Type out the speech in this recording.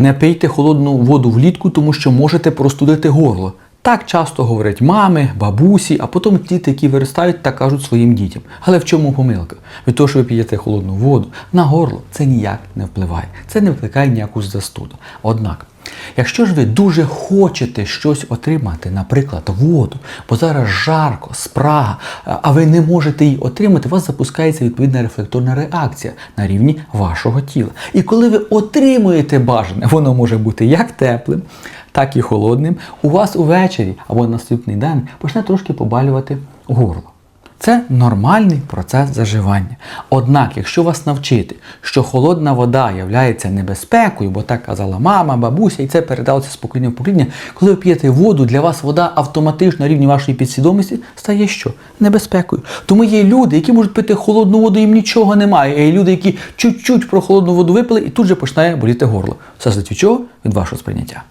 Не пийте холодну воду влітку, тому що можете простудити горло. Так часто говорять мами, бабусі, а потім діти, які виростають, так кажуть своїм дітям. Але в чому помилка? Від того, що ви п'єте холодну воду на горло, це ніяк не впливає. Це не викликає ніяку застуду. Однак, якщо ж ви дуже хочете щось отримати, наприклад, воду, бо зараз жарко, спрага, а ви не можете її отримати, у вас запускається відповідна рефлекторна реакція на рівні вашого тіла. І коли ви отримуєте бажане, воно може бути як теплим, так і холодним, у вас увечері або наступний день почне трошки побалювати горло. Це нормальний процес заживання. Однак, якщо вас навчити, що холодна вода є небезпекою, бо так казала мама, бабуся, і це передалося з покоління в покоління, коли ви п'єте воду, для вас вода автоматично на рівні вашої підсвідомості стає що? Небезпекою. Тому є люди, які можуть пити холодну воду, їм нічого немає. Є люди, які чуть-чуть про холодну воду випили, і тут же починає боліти горло. Все від чого? Від вашого сприйняття.